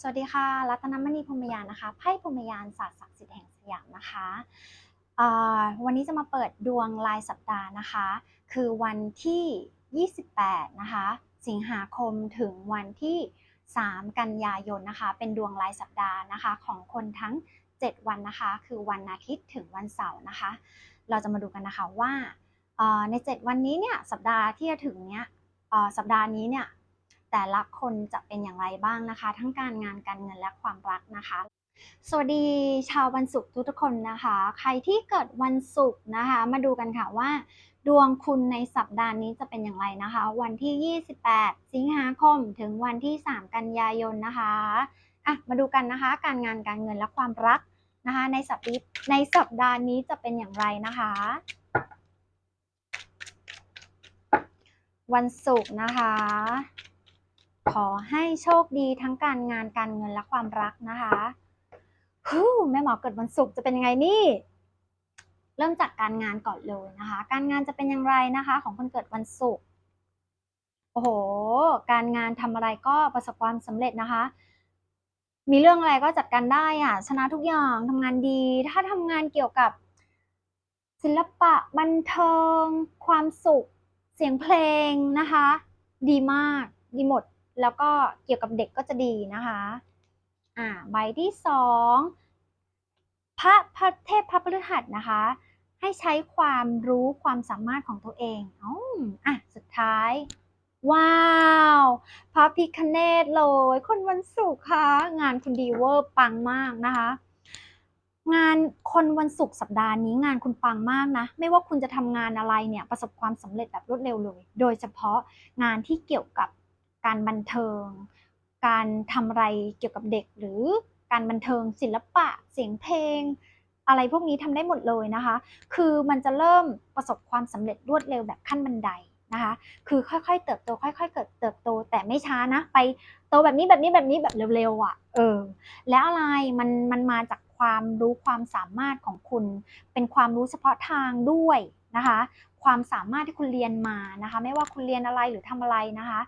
สวัสดีค่ะ รัตนมณีพรมยานนะคะไพ่พรมยานศาสตร์ศักดิ์สิทธิ์แห่งสยามนะคะวันนี้จะมาเปิดดวงรายสัปดาห์นะคะ คือวันที่ 28 นะคะ สิงหาคมถึงวันที่ 3 กันยายนนะคะ เป็นดวงรายสัปดาห์นะคะของคนทั้ง 7 วันนะคะ คือวันอาทิตย์ถึงวันเสาร์นะคะ เราจะมาดูกันนะคะว่าใน 7 วันนี้เนี่ยสัปดาห์ที่จะถึงเนี้ยสัปดาห์นี้เนี่ย แต่ละคนจะเป็นอย่างไรบ้างนะคะ ทั้งการงานการเงินและความรักนะคะ สวัสดีชาววันศุกร์ทุกๆคนนะคะ ใครที่เกิดวันศุกร์นะคะ มาดูกันค่ะว่า ดวงคุณในสัปดาห์นี้จะเป็นอย่างไรนะคะ วันที่ 28 สิงหาคม ถึงวันที่ 3 กันยายนนะคะอะมาดูกันนะคะ การงานการเงินและความรักนะคะ ในสัปดาห์ในสัปดาห์นี้จะเป็นอย่างไรนะคะวันศุกร์นะคะ ขอให้โชคดีทั้งการงานการเงินและความรักนะคะฮู้แม่หมอเกิดวันศุกร์จะเป็นยังไงนี่ เริ่มจากการงานก่อนเลยนะคะ การงานจะเป็นอย่างไรนะคะ ของคนเกิดวันศุกร์โอ้โห การงานทำอะไรก็ประสบความสำเร็จนะคะ มีเรื่องอะไรก็จัดการได้อะชนะทุกอย่างทำงานดี ถ้าทำงานเกี่ยวกับ ศิลปะบันเทิง ความสุข เสียงเพลงนะคะ ดีมาก ดีหมด แล้วก็เกี่ยวกับเด็กก็จะดีนะคะอ่าใบที่สองพระพระเทพพระพฤหัสนะคะ ให้ใช้ความรู้ความสามารถของตัวเองอ๋ออะสุดท้าย ว้าว พระพิคเนตเลย คนวันศุกร์ค่ะ งานคุณดีเวอร์ปังมากนะคะ งานคนวันศุกร์สัปดาห์นี้งานคุณปังมากนะ ไม่ว่าคุณจะทำงานอะไรเนี่ยประสบความสำเร็จแบบรวดเร็วเลย โดยเฉพาะงานที่เกี่ยวกับ การบันเทิง การทำอะไรเกี่ยวกับเด็กหรือการบันเทิงศิลปะเสียงเพลง อะไรพวกนี้ทำได้หมดเลยนะคะ คือมันจะเริ่มประสบความสำเร็จรวดเร็วแบบขั้นบันไดนะคะ คือค่อยๆ เติบโต ค่อยๆ เกิดเติบโตแต่ไม่ช้านะ ไปโตแบบนี้แบบนี้แบบนี้แบบเร็วๆอะ เออ แล้วอะไรมันมันมาจากความรู้ความสามารถของคุณ เป็นความรู้เฉพาะทางด้วยนะคะ ความสามารถที่คุณเรียนมานะคะ ไม่ว่าคุณเรียนอะไรหรือทำอะไรนะคะ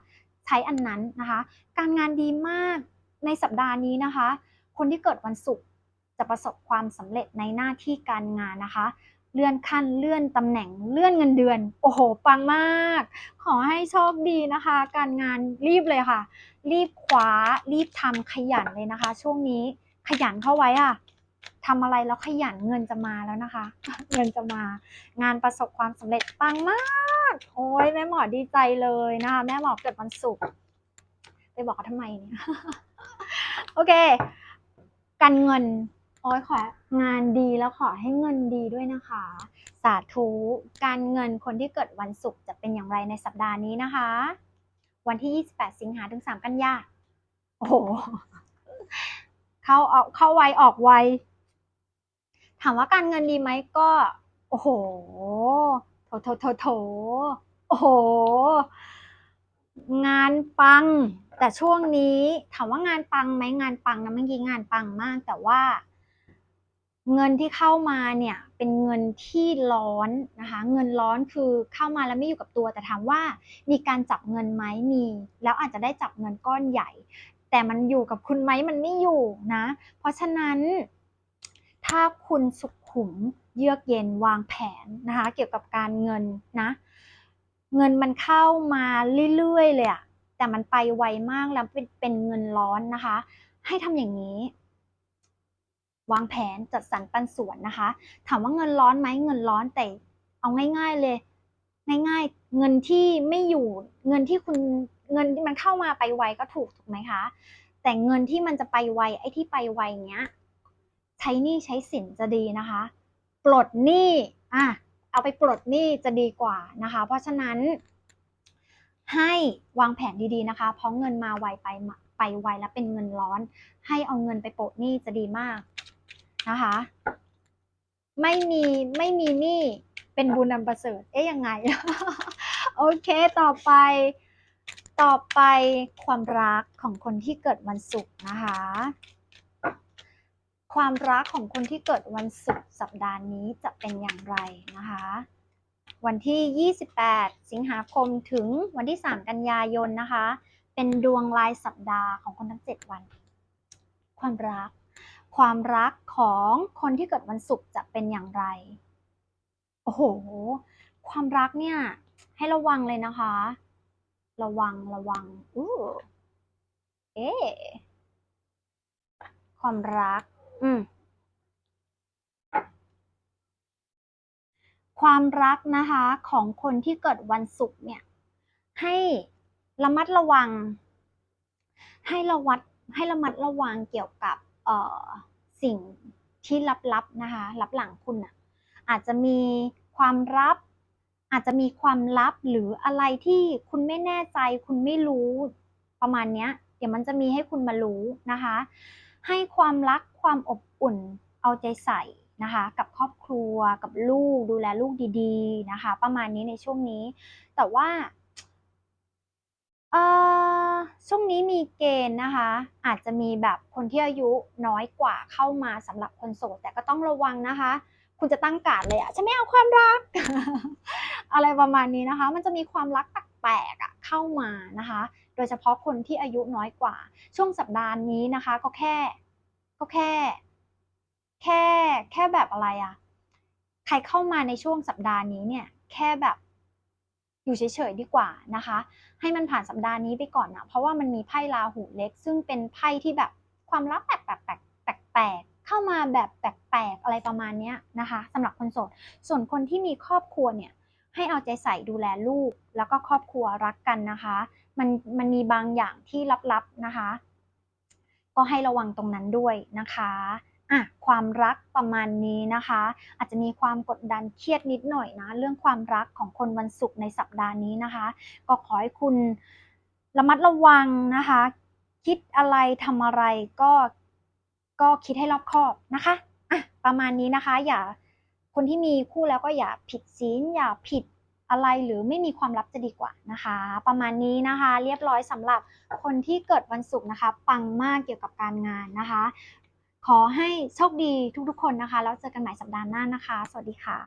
ใช้อันนั้นนะคะ การงานดีมากในสัปดาห์นี้นะคะ คนที่เกิดวันศุกร์จะประสบความสำเร็จในหน้าที่การงานนะคะ เลื่อนขั้นเลื่อนตำแหน่งเลื่อนเงินเดือน โอ้โหปังมาก ขอให้โชคดีนะคะ การงานรีบเลยค่ะ รีบคว้ารีบทำขยันเลยนะคะ ช่วงนี้ขยันเข้าไว้อะทำอะไรแล้วขยันเงินจะมาแล้วนะคะ เงินจะมา งานประสบความสำเร็จปังมาก โอ้ยแม่หมอดีใจเลยนะคะแม่หมอเกิดวันศุกร์ไปบอกเขาทำไมเนี่ยโอเค การเงินโอ้ยของานดีแล้วขอให้เงินดีด้วยนะคะ สาธุการเงินคนที่เกิดวันศุกร์จะเป็นอย่างไรในสัปดาห์นี้นะคะ วันที่ 28 สิงหาถึง 3 กันยาโอ้โหเข้าออกเข้าไวออกไวถามว่าการเงินดีไหมก็ โอ้โห โถโถโถโถโอ้โห งานปัง แต่ช่วงนี้ถามว่างานปังไหมงานปังนะเมื่อกี้งานปังมาก แต่ว่า เงินที่เข้ามาเนี่ย เป็นเงินที่ร้อนนะคะ เงินร้อนคือเข้ามาแล้วไม่อยู่กับตัว แต่ถามว่ามีการจับเงินไหมมี แล้วอาจจะได้จับเงินก้อนใหญ่ แต่มันอยู่กับคุณไหมมันไม่อยู่นะ เพราะฉะนั้น ถ้าคุณสุขุม เยือกเย็นวางแผนนะคะ เกี่ยวกับการเงินนะ เงินมันเข้ามาเรื่อยๆเลยอะแต่มันไปไวมากแล้วเป็นเป็นเงินร้อนนะคะ ให้ทำอย่างนี้ วางแผนจัดสรรปันส่วนนะคะ ถามว่าเงินร้อนไหมเงินร้อนแต่เอาง่าย ๆเลย ง่าย ๆ เงินที่ไม่อยู่ เงินที่คุณเงินที่มันเข้ามาไปไวก็ถูกถูกไหมคะ แต่เงินที่มันจะไปไวไอ้ที่ไปไวเนี้ย ใช้นี้ใช้สินจะดีนะคะ ลดหนี้อะเอาไปปลดหนี้จะดีกว่านะคะ เพราะฉะนั้นให้วางแผนดีๆนะคะ เพราะเงินมาไวไปไปไวแล้วเป็นเงินร้อน ให้เอาเงินไปโปะหนี้จะดีมากนะคะ ไม่มีไม่มีหนี้เป็นบุญอันประเสริฐ เอ๊ยยังไง โอเคต่อไป ต่อไปความรักของคนที่เกิดวันศุกร์นะคะ ความรักของคนที่เกิดวันศุกร์สัปดาห์นี้จะเป็นอย่างไรนะคะ วันที่ 28 สิงหาคมถึงวันที่ 3 กันยายนนะคะ เป็นดวงรายสัปดาห์ของคนทั้ง 7 วัน ความรัก ความรักของคนที่เกิดวันศุกร์จะเป็นอย่างไร โอ้โห ความรักเนี่ย ให้ระวังเลยนะคะ ระวังระวังอู้เอ๊ความรัก อืม ความรักนะคะของคนที่เกิดวันศุกร์เนี่ย ให้ระมัดระวัง ให้ระวัดให้ระมัดระวังเกี่ยวกับเอ่อสิ่งที่ลับๆนะคะลับหลังคุณอะ อาจจะมีความลับ อาจจะมีความลับหรืออะไรที่คุณไม่แน่ใจ คุณไม่รู้ประมาณเนี้ย เดี๋ยวมันจะมีให้คุณมารู้นะคะ ให้ความรักความอบอุ่นเอาใจใส่นะคะ กับครอบครัวกับลูกดูแลลูกดีๆนะคะ ประมาณนี้ในช่วงนี้ แต่ว่าเออช่วงนี้มีเกณฑ์นะคะ อาจจะมีแบบคนที่อายุน้อยกว่าเข้ามาสำหรับคนโสดแต่ก็ต้องระวังนะคะ คุณจะตั้งการดเลยอะฉันไม่เอาความรัก อะไรประมาณนี้นะคะ มันจะมีความรักแปลกๆอะเข้ามานะคะ โดยเฉพาะคนที่อายุน้อยกว่า ช่วงสัปดาห์นี้นะคะ ก็แค่ก็แค่ แค่แค่แบบอะไรอะใครเข้ามาในช่วงสัปดาห์นี้เนี่ย แค่แบบอยู่เฉยๆดีกว่านะคะ ให้มันผ่านสัปดาห์นี้ไปก่อนนะเพราะว่ามันมีไพ่ราหูเล็ก ซึ่งเป็นไพ่ที่แบบความลับแปลกๆแปลกๆแปลกเข้ามาแบบแปลกๆอะไรประมาณนี้นะคะสำหรับคนโสด ส่วนคนที่มีครอบครัวเนี่ย ให้เอาใจใส่ดูแลลูก แล้วก็ครอบครัวรักกันนะคะ มันมันมีบางอย่างที่ลับๆนะคะ ก็ให้ระวังตรงนั้นด้วยนะคะอะความรักประมาณนี้นะคะ อาจจะมีความกดดันเครียดนิดหน่อยนะเรื่องความรักของคนวันศุกร์ในสัปดาห์นี้นะคะ ก็ขอให้คุณระมัดระวังนะคะ คิดอะไรทำอะไรก็ก็คิดให้รอบคอบนะคะอะประมาณนี้นะคะอย่า คนที่มีคู่แล้วก็อย่าผิดศีลอย่าผิดอะไรหรือไม่มีความลับจะดีกว่านะคะ ประมาณนี้นะคะ เรียบร้อยสำหรับคนที่เกิดวันศุกร์นะคะ ปังมากเกี่ยวกับการงานนะคะ ขอให้โชคดีทุกๆ คนนะคะ แล้วเจอกันใหม่สัปดาห์หน้านะคะ สวัสดีค่ะ